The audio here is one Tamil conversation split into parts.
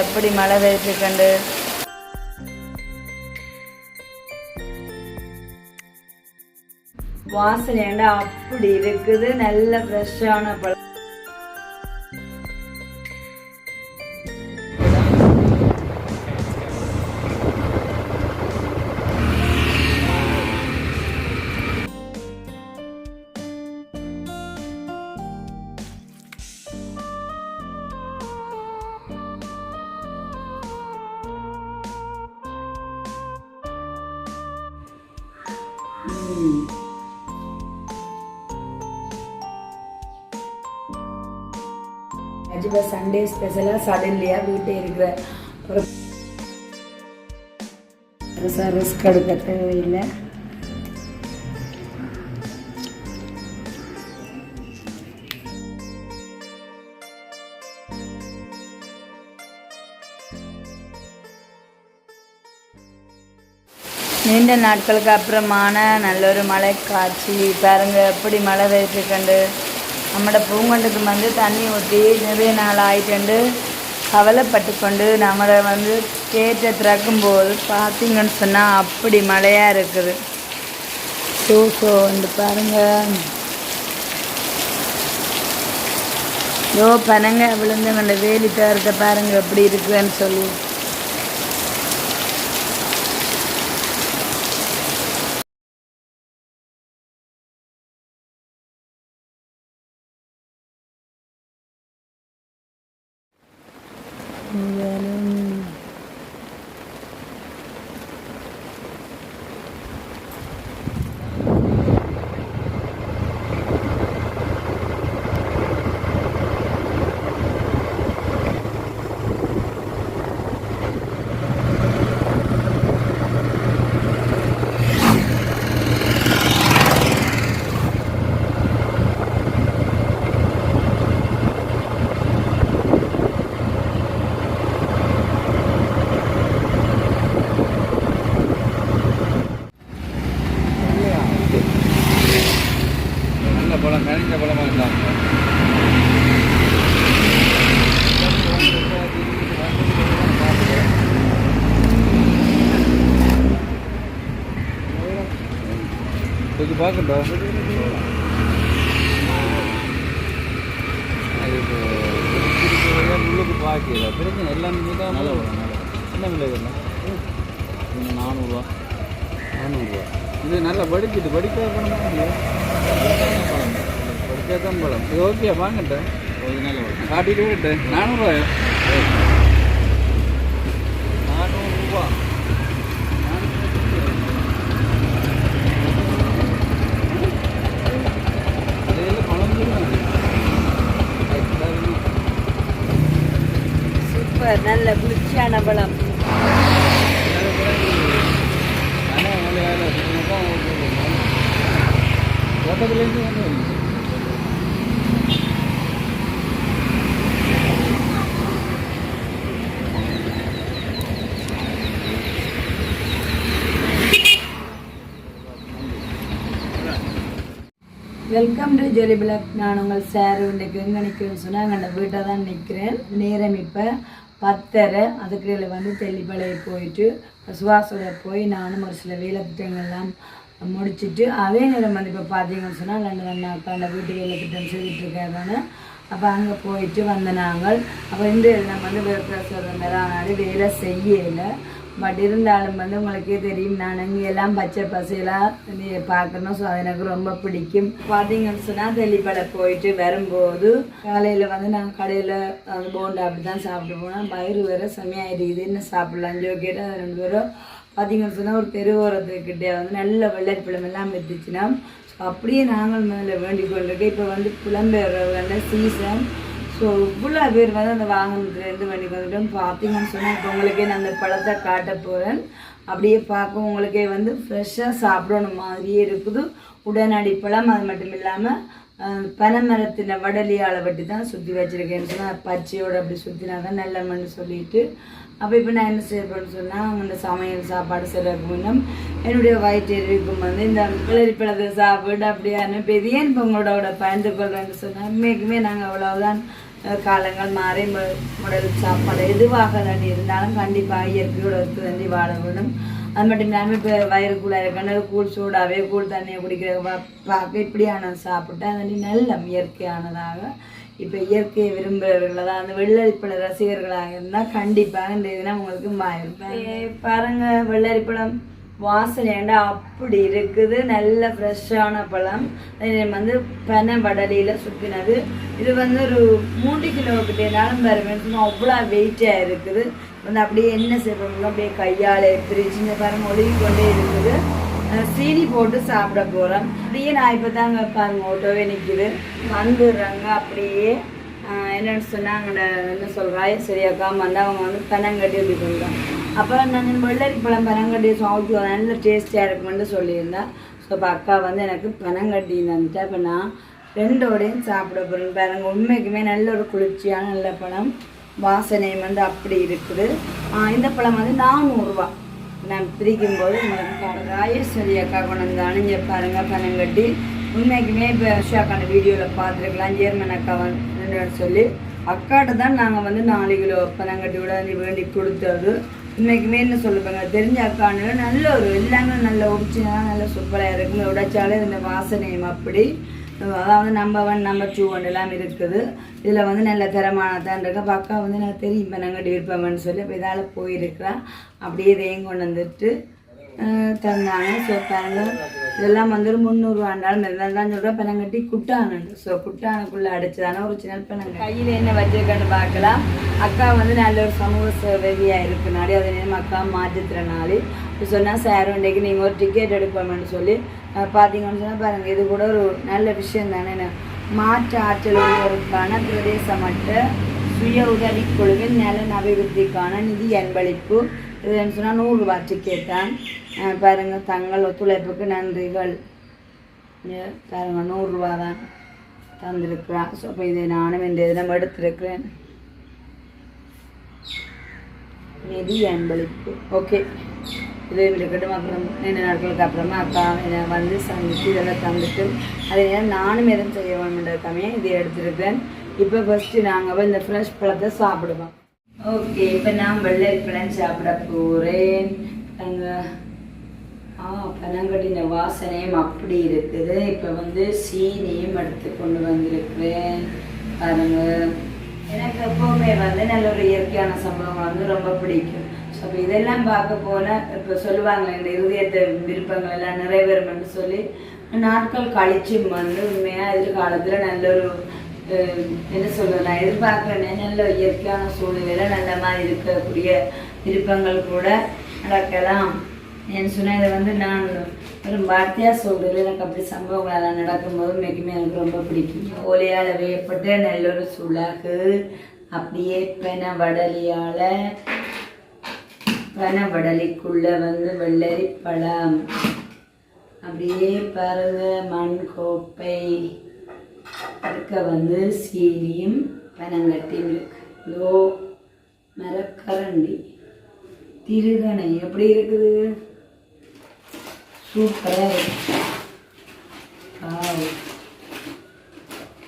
எப்படி மழை பெய்து கண்டு? வாசனை அப்படி இருக்குது? நல்ல ஃப்ரெஷ்ஷான பழம். அஜிபா சண்டே ஸ்பெஷலாக சடன்லியாக வீட்டை இருக்கிற ஒரு ரிஸ்க் எடுக்க தேவையில்லை. நீண்ட நாட்களுக்கு அப்புறமான நல்ல ஒரு மழை காட்சி. பாருங்க எப்படி மழை வைத்துக்கண்டு நம்மளோட பூங்கண்டுக்கு வந்து தண்ணி ஊற்றி நிறைய நாள் ஆயிட்டு கவலைப்பட்டு கொண்டு நம்மளை வந்து கேட்டை திறக்கும்போது பார்த்திங்கன்னு சொன்னால் அப்படி மழையாக இருக்குது. ஸோ ஸோ வந்து பாருங்க. யோ பனங்க விழுந்துங்கண்ட வேலி தவிர்த்த பாருங்கள் எப்படி இருக்குதுன்னு சொல்லி. வேணும் நல்ல பழம் கனிஞ்ச பழமாக இருந்தாங்க கொஞ்சம் பார்க்கட்டா உள்ளுக்கு பார்க்கல பிரச்சனை எல்லாம் தான் நல்ல பழம் என்ன விலை இதெல்லாம் நானூறுரூவா நானூறுரூவா இது நல்லா படிச்சுட்டு படிக்காத பழம்? படிக்காத பழம். இது ஓகே வாங்கட்டேன் காட்டிட்டு விட்டேன் நானூறுரூவா நானூறுரூவா பழம் சூப்பர் நல்ல குளிர்ச்சியான பழம். ஓட்டத்துலேருந்து வந்து வெல்கம் டு ஜொலி பிளாக் நான் உங்கள் சார் இன்றைக்கு எங்கே நிற்கிறேன்னு சொன்னால் அங்கே வீட்டை தான் நிற்கிறேன் நேரம் இப்போ பத்தரை. அதுக்கு வந்து தெல்லிப்பளைய போயிட்டு சுவாசோட போய் நானும் ஒரு சில வேலை திட்டங்கள்லாம் முடிச்சிட்டு அதே நேரம் வந்து இப்போ பார்த்தீங்கன்னு சொன்னால் ரெண்டு ரெண்டு நாள் அந்த வீட்டு வேலை திட்டம் செய்துட்டு இருக்காங்க அப்போ அங்கே போயிட்டு வந்த நாங்கள். அப்போ இந்த நம்ம வந்து சொல்கிற மாதிரி வேலை செய்யலை. பட் இருந்தாலும் வந்து உங்களுக்கே தெரியும் நான் இங்கே எல்லாம் பச்சை பசையெல்லாம் பார்க்கணும். ஸோ அது எனக்கு ரொம்ப பிடிக்கும். பார்த்தீங்கன்னு சொன்னால் தெளிப்படை போயிட்டு வரும்போது காலையில் வந்து நாங்கள் கடையில் அந்த போண்டா அப்படி தான் சாப்பிட்டு போனோம் வயிறு வேற செம்மையாயிருக்குது. என்ன சாப்பிட்லாம் ஜோக்கிட்டு அது ரெண்டு பேரும் பார்த்தீங்கன்னு சொன்னால் ஒரு தெருவோரத்துக்கிட்டே வந்து நல்ல வெள்ளரிப்பழம் எல்லாம் இருந்துச்சுன்னா ஸோ அப்படியே நாங்கள் மேலே வேண்டிக் கொண்டிருக்கோம். இப்போ வந்து புலம்பெயர்ந்த சீசன் ஸோ இவ்வளோ பேர் வந்து அந்த வாகனத்துலேருந்து வேண்டிக் வந்துட்டோம் பார்த்தீங்கன்னு சொன்னால் இப்போ உங்களுக்கே நான் அந்த பழத்தை காட்ட போகிறேன் அப்படியே பார்க்க உங்களுக்கே வந்து ஃப்ரெஷ்ஷாக சாப்பிடணும் மாதிரியே இருக்குது. உடனடி பழம் அது மட்டும் இல்லாமல் பனைமரத்தின வடலியால் வட்டி தான் சுற்றி வச்சுருக்கேன்னு சொன்னால் பச்சையோடு அப்படி சுற்றினா தான் நல்ல மண் சொல்லிட்டு அப்போ இப்போ நான் என்ன செய்யப்படுன்னு சொன்னால் அவங்க சமையல் சாப்பாடு செய்கிறதுக்கு முன்னம் என்னுடைய வயிற்றுக்கும் வந்து இந்த கிளறிப்பழத்தை சாப்பிட்டு அப்படியே அனுப்பியது ஏன் இப்போ உங்களோட பயந்து கொள்றேன்னு சொன்னால் உண்மைக்குமே நாங்கள் அவ்வளோதான் காலங்கள் மாறி உடல் சாப்பாடு எதுவாக தான் இருந்தாலும் கண்டிப்பாக இயற்கையோட ஒத்து தண்ணி வாழ வேணும் அது மட்டும் இல்லாமல் இப்போ வயிறுக்குள்ள இருக்கணும் கூழ் சூடாகவே கூழ் தண்ணியை குடிக்கிற பா- பார்க்க இப்படியான சாப்பிட்டா அது நல்ல இயற்கையானதாக இப்போ இயற்கையை விரும்புகிறவர்களாக தான் அந்த வெள்ளரிப்பழ ரசிகர்களாக இருந்தால் கண்டிப்பாக இந்த இதெல்லாம் உங்களுக்கு மாயிருப்பேன் பாருங்க வெள்ளரிப்பழம் வாசனையாண்டா அப்படி இருக்குது? நல்ல ஃப்ரெஷ்ஷான பழம். வந்து பனை வடலியில் சுற்றினது இது வந்து ஒரு மூன்று கிலோ கிட்டேனாலும் பாருங்க அவ்வளோ வெயிட்டாக இருக்குது. வந்து அப்படியே என்ன செய்யணும் அப்படியே கையால் எடுத்து சின்ன பாருங்க ஒழுகி கொண்டே இருக்குது. போட்டு சாப்பிட போகிறோம் அப்படியே நான் இப்போ தாங்க பாருங்க ஓட்டோவே நிற்கிது வந்துடுறாங்க அப்படியே என்னென்னு என்னன்னு சொன்னாங்க என்ன சொல்கிறாய் சரியாக்கா வந்து அவங்க வந்து பனங்கட்டி அப்படி சொல்கிறான் அப்புறம் நான் வெள்ளரி பழம் பனங்கட்டி சாப்பிட்டு நல்ல டேஸ்டியாக இருக்குமென்னு சொல்லியிருந்தேன் ஸோ இப்போ அக்கா வந்து எனக்கு பனங்கட்டி வந்துட்டா இப்போ நான் ரெண்டோடையும் சாப்பிட போகிறேன் பாருங்க உண்மைக்குமே நல்ல ஒரு குளிர்ச்சியான நல்ல பழம். வாசனை வந்து அப்படி இருக்குது. இந்த பழம் வந்து நானூறுரூவா நான் பிரிக்கும் போது உங்களுக்கு பாருங்க அக்கா கொண்டு வந்தாலும் இங்கே பாருங்க கட்டி உண்மைக்குமே இப்போ அக்கான வீடியோவில் பார்த்துருக்கலாம். ஜேர்மன் அக்கா வந்து சொல்லி அக்காட்ட தான் நாங்கள் வந்து நாலு கிலோ பனங்கட்டி விட வேண்டி கொடுத்தது. உண்மைக்குமே என்ன சொல்லுவாங்க தெரிஞ்ச அக்கானு நல்ல ஒரு எல்லாமே நல்ல ஒரிஜினலாக நல்ல சூப்பராக இருக்கும் உடைச்சாலே இந்த வாசனையும் அப்படி. அதாவது number one number two one எல்லாம் இருக்குது. இதில் வந்து நல்ல தரமானதான் இருக்கு. பக்கா அக்கா வந்து எனக்கு தெரியும். இப்போ நாங்கள் விருப்பம்னு சொல்லி இப்போ இதால் போயிருக்கிறா. அப்படியே இதையும் கொண்டு வந்துட்டு தந்தாங்க. ஸோ பாருங்க. இதெல்லாம் வந்து ஒரு முந்நூறுவாண்டாலும் இருந்தாலும் தான் சொல்கிறேன் பனங்கட்டி குட்டானு ஸோ குட்டானுக்குள்ளே அடிச்சதான ஒரு சின்ன பணம் கையில் என்ன வச்சிருக்கேன்னு பார்க்கலாம். அக்கா வந்து நல்ல ஒரு சமூக சேவையாக இருக்குனாடி அதே நேரம் அக்கா மாற்றுத்திறனாளி. சொன்னால் சார் இன்றைக்கு நீங்கள் ஒரு டிக்கெட் எடுப்போம்னு சொல்லி பார்த்தீங்கன்னு சொன்னால் பாருங்கள் இது கூட ஒரு நல்ல விஷயம் தானே. என்ன மாற்று ஆற்றல் உள்ளவருக்கான பிரதேச மட்ட சுய உதவி குழுவின் நலன் அபிவிருத்திக்கான நிதி அன்பளிப்பு. இதுன்னு சொன்னால் நூறுரூவா டிக்கெட் தான் பாருங்கள் தங்கள் ஒத்துழைப்புக்கு நன்றிகள். பாருங்கள் நூறுரூவா தான் தந்திருக்கிறான் ஸோ அப்போ இதை நானும் இந்த தினம் எடுத்திருக்கிறேன். நிதி அன்பளிப்பு. ஓகே. இதே இருக்கட்டும் அப்புறம் ரெண்டு நாட்களுக்கு அப்புறமா அக்கா என்னை வந்து சந்தித்து இதெல்லாம் தந்துட்டு அதே நேரம் நானும் எதுவும் செய்ய வேணுன்றதுக்காமே இதை எடுத்துருக்கேன் இப்போ ஃபஸ்ட்டு நாங்கள் வந்து இந்த ஃப்ரெஷ் பழத்தை சாப்பிடுவோம். ஓகே இப்போ நான் வெள்ளை பழம் சாப்பிட போகிறேன் அங்கே ஆ பனங்கடின வாசனையும் அப்படி இருக்குது. இப்போ வந்து சீனியும் எடுத்து கொண்டு வந்திருக்கிறேன். பாருங்கள் எனக்கு எப்போவுமே வந்து நல்ல ஒரு இயற்கையான சம்பவம் வந்து ரொம்ப பிடிக்கும். ஸோ இதெல்லாம் பார்க்க போனால் இப்போ சொல்லுவாங்க இந்த இருதயத்தை விருப்பங்கள் எல்லாம் நிறைவேறணும்னு சொல்லி நாட்கள் கழிச்சு வந்து உண்மையாக எதிர்காலத்தில் நல்ல ஒரு என்ன சொல்கிறது நான் எதிர்பார்க்குறேன் நல்ல இயற்கையான சூழ்நிலை நல்ல மாதிரி இருக்கக்கூடிய விருப்பங்கள் கூட நடக்கலாம். என் சொன்னால் இதை வந்து நான் ஒரு வார்த்தையாக சொல்கிறது எனக்கு அப்படி சம்பவங்கள் எல்லாம் நடக்கும்போது மிகவும் எனக்கு ரொம்ப பிடிக்கும். ஓலையால் வேகப்பட்டு நல்ல ஒரு சுளகு அப்படியே பென வடலியால் பனவடலிக்குள்ள வந்து வெள்ளரி பழம் அப்படியே பாருங்க மண் கோப்பை. இருக்க வந்து சீனியும் பனங்கட்டியும் இருக்கு. இதோ மரக்கரண்டி. திருகணை. எப்படி இருக்குது? சூப்பராக இருக்கு.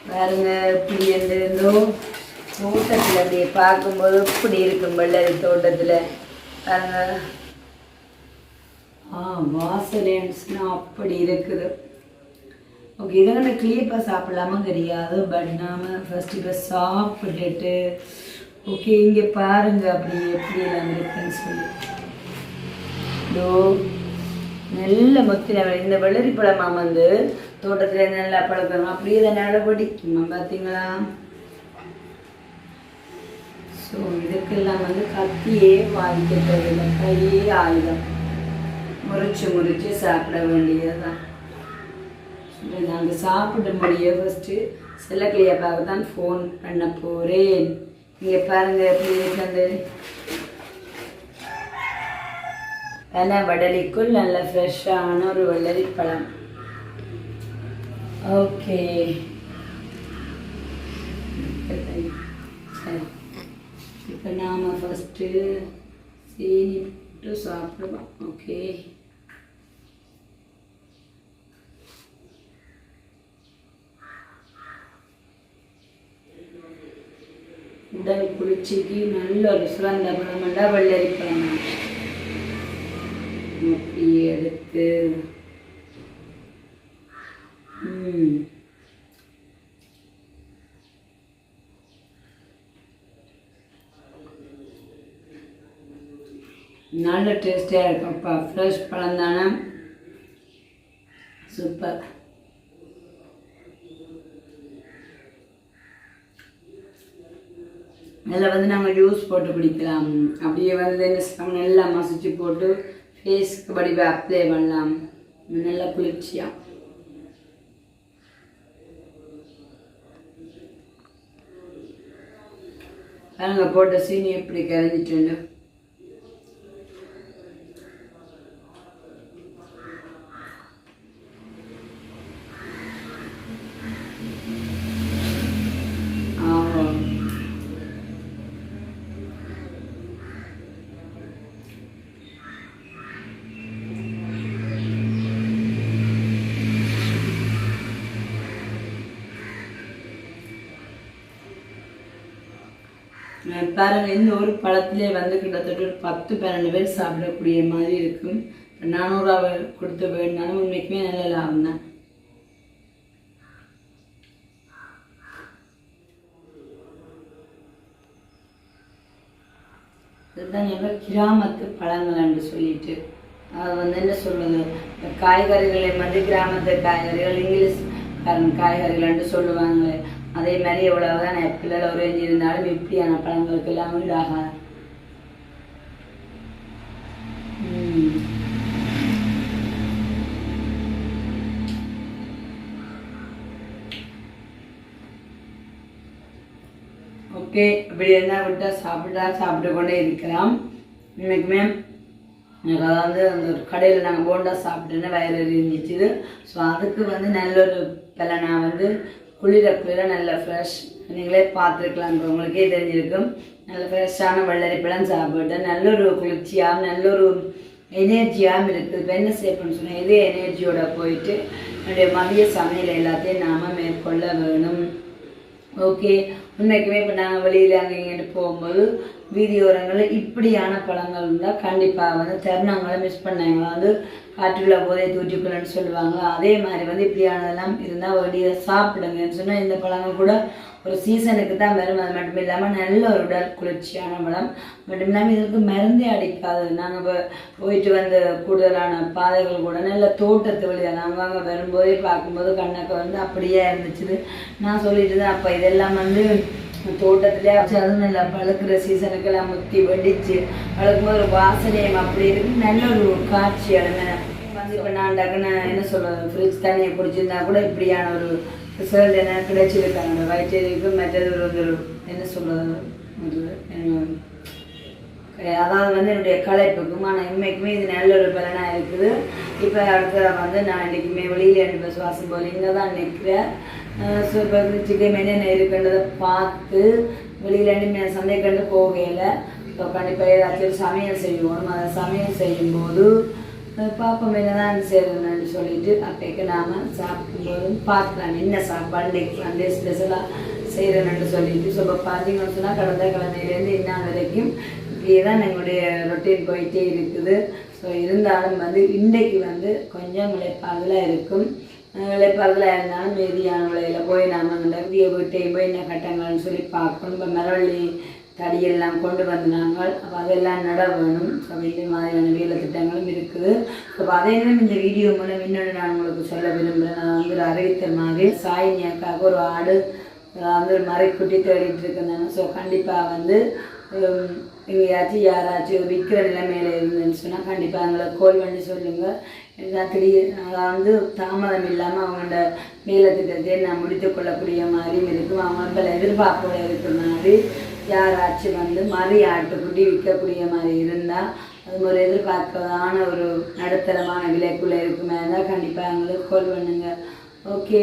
பாருங்க இப்படி இருந்தோ தோட்டத்தில் அப்படியே பார்க்கும்போது இப்படி இருக்கும் வெள்ளரி தோட்டத்தில்? பாருங்க அப்படி இருக்குது. ஓகே இதை நம்ம கிளியப்பாக சாப்பிடலாமா தெரியாது பட் நாம் ஃபர்ஸ்ட் இப்போ சாப்பிட்டுட்டு ஓகே இங்கே பாருங்க அப்படி எப்படி எல்லாம் இருக்குன்னு சொல்லி. இதோ நல்ல மொத்தின இந்த வெள்ளரி பழமா வந்து தோட்டத்தில் நல்லா பழக்கணும். அப்படியே இதை நடவடிக்குமா பார்த்தீங்களா ஸோ இதுக்கெல்லாம் வந்து கத்தியே வாங்கிக்க தேவையில்லை கையே ஆயுதம். முறிச்சு முறிச்சு சாப்பிட வேண்டியதுதான். நாங்கள் சாப்பிட முடிய ஃபஸ்ட்டு செல்லக்கிளியப்பாக தான் ஃபோன் பண்ண போகிறேன் இங்கே பாருங்கள் எப்படி இருக்கிறது பன வடலிக்குள் நல்ல ஃப்ரெஷ்ஷான ஒரு வெள்ளரி பழம் ஓகே இப்போ நாம் ஃபஸ்ட்டு சீனி போட்டு சாப்பிடுவோம். ஓகே உடல் குளிர்ச்சிக்கு நல்ல ஒரு சுரந்த பழமெண்டா வெள்ளரி பழம் எடுத்து ம். நல்ல டேஸ்டியாக இருக்கும்ப்பா. ஃப்ரெஷ் பழம் தானே? சூப்பர் அதில் வந்து நாங்கள் ஜூஸ் போட்டு குடிக்கலாம். அப்படியே வந்து என்ன நல்லா மசிச்சு போட்டு ஃபேஸ்க்கு படிப்பை அப்ளை பண்ணலாம். நல்லா குளிர்ச்சியாக பாருங்க போட்ட சீனி எப்படி கரைஞ்சிட்டு பாருங்க இந்த ஒரு பழத்திலே வந்து கிட்டத்தட்ட ஒரு பத்து பன்னெண்டு பேர் சாப்பிடக்கூடிய மாதிரி இருக்கும். நானூறுரூவா கொடுத்து வேணுனாலும் உண்மைக்குமே நல்ல லாபம் தான். இதுதான் எங்கள் கிராமத்து பழங்கள் என்று சொல்லிட்டு. அது வந்து என்ன சொல்லுது காய்கறிகளை வந்து கிராமத்து காய்கறிகள் இங்கிலீஷ் காரன் காய்கறிகள் என்று சொல்லுவாங்களே. அதே மாதிரி எவ்வளவுதான் ஆப்பிள் ஒரேஞ்ச் இருந்தாலும் இப்படியான பழங்களுக்கு எல்லாம் ஈடாகாது ஓகே இப்படி இருந்தால் விட்டா சாப்பிட்டா சாப்பிட்டு கொண்டே இருக்கலாம் இன்னைக்குமே எனக்கு அதாவது அந்த ஒரு கடையில் நாங்கள் போண்டா சாப்பிட்டேன்னு வயிறு இருந்துச்சு ஸோ அதுக்கு வந்து நல்ல ஒரு பலனா வந்து குளிர குளிர நல்ல ஃப்ரெஷ் நீங்களே பார்த்துருக்கலாம் உங்களுக்கே தெரிஞ்சிருக்கும். நல்ல ஃப்ரெஷ்ஷான வெள்ளரி பழம் நல்ல ஒரு குளிர்ச்சியாகவும் நல்ல ஒரு எனர்ஜியாகவும் இருக்குது இப்போ என்ன செய்யணும்னு சொன்னால் இதே எனர்ஜியோட போயிட்டு என்னுடைய மதிய சமையல் எல்லாத்தையும் நாம் மேற்கொள்ள வேணும். ஓகே உண்மைக்குமே இப்போ நாங்கள் வெளியில் அங்கே இங்கிட்டு போகும்போது வீதியோரங்களில் இப்படியான பழங்கள் இருந்தால் கண்டிப்பாக வந்து தருணங்களை மிஸ் பண்ணாங்க. வந்து காற்றுள்ள போதே தூற்றிக்கொள்ளன்னு சொல்லுவாங்க. அதே மாதிரி வந்து இப்படியானதெல்லாம் இருந்தால் வெளியே சாப்பிடுங்கன்னு சொன்னால் இந்த பழங்கள் கூட ஒரு சீசனுக்கு தான் வரும். அது மட்டும் இல்லாமல் நல்ல ஒரு உடல் குளிர்ச்சியான பழம். மட்டும் இல்லாமல் இதுக்கு மருந்தே அடிக்காது. நாங்கள் போயிட்டு வந்த கூடுதலான பாதைகள் கூட நல்ல தோட்டத்து வழியாக நாங்கள் அங்கே வரும்போதே பார்க்கும்போது கண்ணக்க வந்து அப்படியே இருந்துச்சு நான் சொல்லிட்டு தான் அப்போ இதெல்லாம் வந்து தோட்டத்திலே வச்சு அதுவும் நல்லா பழுக்கிற சீசனுக்கெல்லாம் முத்தி வெடிச்சு பழுக்கும்போது ஒரு வாசனையும் அப்படி இருக்கு. நல்ல ஒரு காட்சி அடங்க வந்து இப்போ நான் டக்குன்னு என்ன சொல்றது ஃப்ரிட்ஜ் தண்ணியை பிடிச்சிருந்தா கூட இப்படியான ஒரு ரிசல்ட் என்ன கிடைச்சிருக்காங்க. வயிற்றுக்கு மற்றது ஒரு ஒரு என்ன சொல்றது என்ன அதாவது வந்து என்னுடைய களைப்புக்கும் ஆனால் இன்மைக்குமே இது நல்ல ஒரு பலனாக இருக்குது. இப்போ அடுத்த வந்து நான் இன்றைக்குமே வெளியில் அனுப்ப சுவாசம் போல் இங்கே தான் நிற்கிறேன் சிக்கன் என்னென்ன இருக்குன்றதை பார்த்து வெளியில் இனிமே கண்டு போகையில் இப்போ கண்டிப்பாக ஏதாச்சும் ஒரு சமையல் செய்வோம் அதை சமையல் செய்யும்போது அஹ் பார்ப்போம் என்னதான் செய்யணும்னு சொல்லிட்டு அப்பைக்கு நாம் சாப்பிடும்போது பார்க்கலாம் என்ன சாப்பாடு இன்னைக்கு சண்டே ஸ்பெஷலாக செய்கிறேன்னு சொல்லிட்டு ஸோ இப்போ பார்த்தீங்கன்னு சொன்னால் கடந்த கிழமையிலேருந்து இன்ன வரைக்கும் இப்படியே தான் எங்களுடைய ரொட்டீன் போயிட்டே இருக்குது ஸோ இருந்தாலும் வந்து இன்றைக்கு வந்து கொஞ்சம் இழைப்பாகலாம் இருக்கும் இழைப்பாகலாம் இருந்தாலும் மீதியான விலையில் போய் நாம் அந்த புதிய வீட்டையும் போய் என்ன கட்டங்கள்னு சொல்லி பார்க்கணும் இப்போ மரவள்ளி தடியெல்லாம் கொண்டு வந்தாங்க அப்போ அதெல்லாம் நட வேணும் ஸோ இந்த மாதிரியான வேலை திட்டங்களும் இருக்குது. ஸோ அதையெல்லாம் இந்த வீடியோ மூலம் இன்னொன்று நான் உங்களுக்கு சொல்ல விரும்புகிறேன் நான் வந்து ஒரு அறிவித்தல் மாதிரி சாயினியாக்காக ஒரு ஆடு வந்து மறைக்குட்டி தேடிட்டு இருக்கிறாங்க ஸோ கண்டிப்பாக வந்து இவையாச்சும் எங்கேயாச்சும் யாராச்சும் விற்கிற நிலைமையில இருந்துன்னு சொன்னால் கண்டிப்பாக அவங்களை கோல் பண்ணி சொல்லுங்கள் திடீர் அதான் வந்து தாமதம் இல்லாமல் அவங்களோட மேல திட்டத்தை நான் முடித்து கொள்ளக்கூடிய மாதிரியும் இருக்கும். அவங்கள எதிர்பார்ப்போட இருக்கிற மாதிரி யாராச்சும் வந்து மறு ஆட்டுக்குட்டி விற்கக்கூடிய மாதிரி இருந்தால் அது ஒரு எதிர்பார்க்கதான ஒரு நடுத்தரமான விலைக்குள்ளே இருக்குமே. இருந்தால் கண்டிப்பாக அவங்களுக்கு கோல் பண்ணுங்கள் ஓகே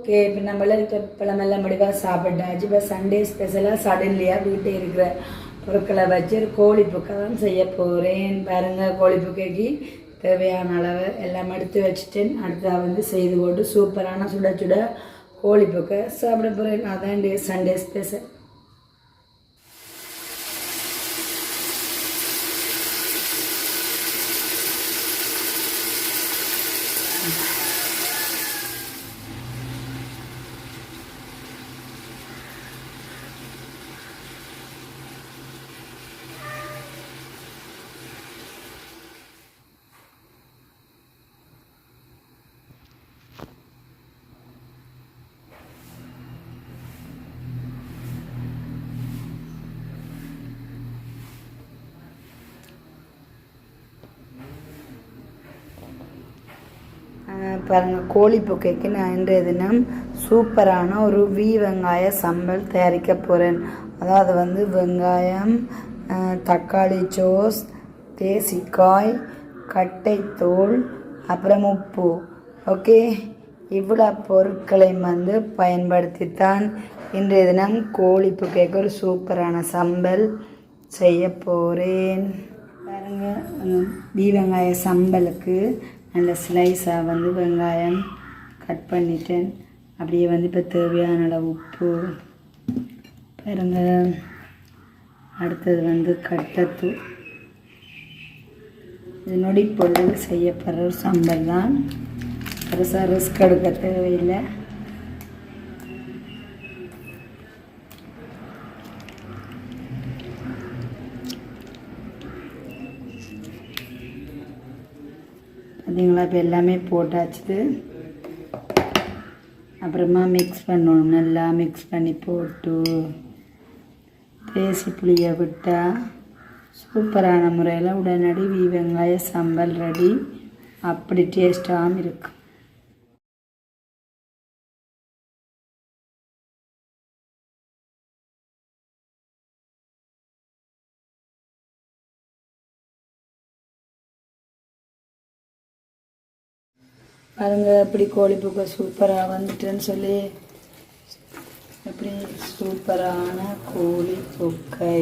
ஓகே இப்போ நம்மள பழமெல்லாம் முடிவாக சாப்பிட்டாச்சு இப்போ சண்டே ஸ்பெஷலாக சடன்லியாக வீட்டை இருக்கிற பொருட்களை வச்சு ஒரு கோழி புக்கை தான் செய்ய போகிறேன் பாருங்க கோழி புக்கைக்கு தேவையான அளவு எல்லாம் எடுத்து வச்சுட்டேன் அடுத்தா வந்து செய்து போட்டு சூப்பரான சுட சுட கோழி புக்கை சாப்பிட போகிறேன் அதான் சண்டே ஸ்பெஷல் பாருங்கள் கோழி புக்கைக்கு நான் இன்றைய தினம் சூப்பரான ஒரு வி வெங்காய சம்பல் தயாரிக்க போகிறேன் அதாவது வந்து வெங்காயம் தக்காளி சோஸ் தேசிக்காய் கட்டைத்தோல் அப்புறம் உப்பு. ஓகே? இவ்வளோ பொருட்களை வந்து பயன்படுத்தித்தான் இன்றைய தினம் கோழி புக்கைக்கு ஒரு சூப்பரான சம்பல் செய்ய போகிறேன் பாருங்கள் அஹ், வெங்காய சம்பலுக்கு நல்ல ஸ்லைஸாக வந்து வெங்காயம் கட் பண்ணிட்டேன். அப்படியே வந்து இப்போ தேவையான அளவு உப்பு. பாருங்க அடுத்தது வந்து கட்டத்தூள் இது நொடி செய்யப்படுற ஒரு சம்பல் தான். பெருசாக ரிஸ்க் எடுக்க தேவையில்லை. பார்த்தீங்களா இப்போ எல்லாமே போட்டாச்சு அப்புறமா மிக்ஸ் பண்ணணும் நல்லா மிக்ஸ் பண்ணி போட்டு. தேசி புளியை விட்டால் சூப்பரான முறையில் உடனடி வீ வெங்காய சம்பல் ரெடி. அப்படி டேஸ்ட்டாகவும் இருக்கும் பாருங்க எப்படி கோழி புக்கை சூப்பராக வந்துட்டுன்னு சொல்லி. எப்படி சூப்பரான கோழி புக்கை